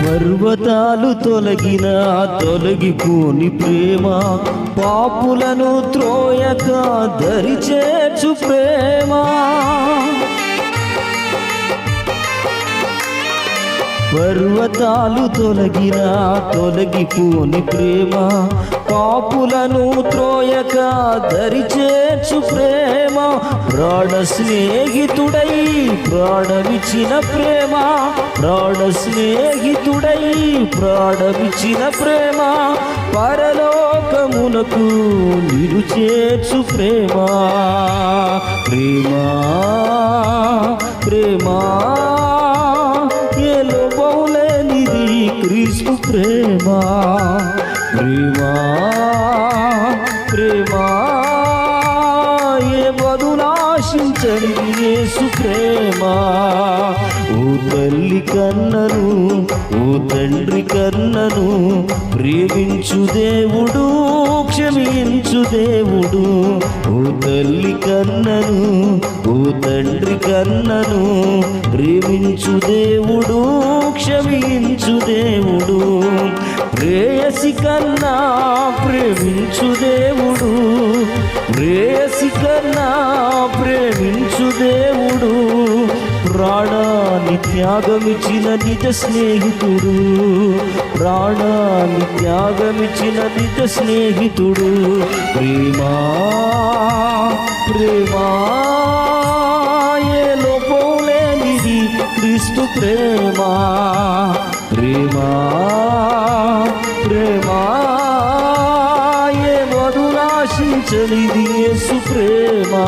పర్వతాలు తొలగిన తొలగిపోని ప్రేమ. పాపులను త్రోయక దరి చేర్చు ప్రేమ. పర్వతాలు తొలగిన తొలగిపోని ప్రేమ. పాపులను త్రోయక దరిచేర్చు ప్రేమ. ప్రాణ స్నేహితుడై ప్రాణమిచ్చిన ప్రేమ. ప్రాణ స్నేహితుడై ప్రాణమిచ్చిన ప్రేమ. పరలోకమునకు నిరు చేర్చు ప్రేమ. ప్రేమ ప్రేమ ఏలో బౌలేనిది క్రీస్తు ప్రేమ. ప్రేమా ప్రేమా ఏ బదులాశించని యేసు ప్రేమ. ఓ తల్లి కన్నను ఓ తండ్రి కన్నను ప్రేమించు దేవుడు. క్షమించు దేవుడు. ఓ తల్లి కన్నను ఓ తండ్రి కన్నను ప్రేమించు దేవుడు క్షమించు దేవుడు. ప్రేయసి కన్నా ప్రేమించు దేవుడు. ప్రేయసి కన్నా ప్రేమించు దేవుడు. ప్రాణాన్ని త్యాగమిచ్చిన నిజ స్నేహితుడు. ప్రాణాన్ని త్యాగమిచ్చిన నిజ స్నేహితుడు. ప్రేమా ప్రేమా ఏ లోపం లేనిది క్రీస్తు ప్రేమా. ప్రేమా ప్రేమా ఏ మధురాశించలిది యేసు ప్రేమా.